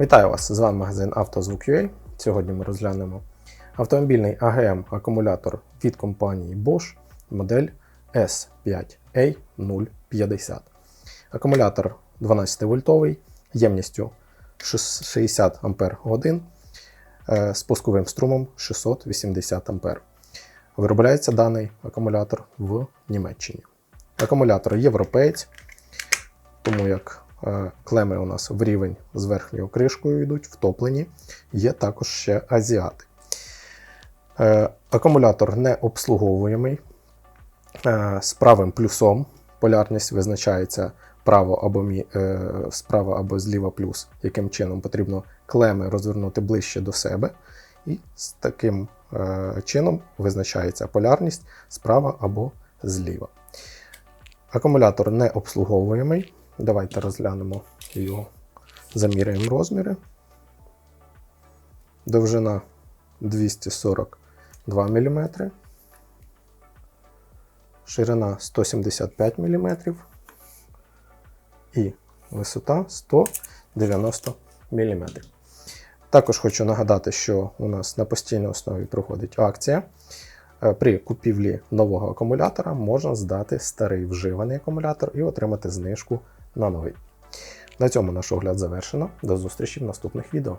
Вітаю вас! З вами магазин «Автозвук.UA». Сьогодні ми розглянемо автомобільний АГМ акумулятор від компанії Bosch модель S5A050. Акумулятор 12 вольтовий ємністю 60 Ах з пусковим струмом 680 А. Виробляється даний акумулятор в Німеччині. Акумулятор європеєць, тому як клеми у нас в рівень з верхньою кришкою йдуть, втоплені, є також ще азіати. Е, Акумулятор не обслуговуємий. Е, З правим плюсом полярність визначається право або мі, е, справа або зліва плюс, яким чином потрібно клеми розвернути ближче до себе. І з таким е, чином визначається полярність справа або зліва. Акумулятор не обслуговуємий. Давайте розглянемо його, заміряємо розміри. Довжина 242 мм, ширина 175 мм і висота 190 мм. Також хочу нагадати, що у нас на постійній основі проходить акція. Е, При купівлі нового акумулятора можна здати старий вживаний акумулятор і отримати знижку на новий. На цьому наш огляд завершено. До зустрічі в наступних відео.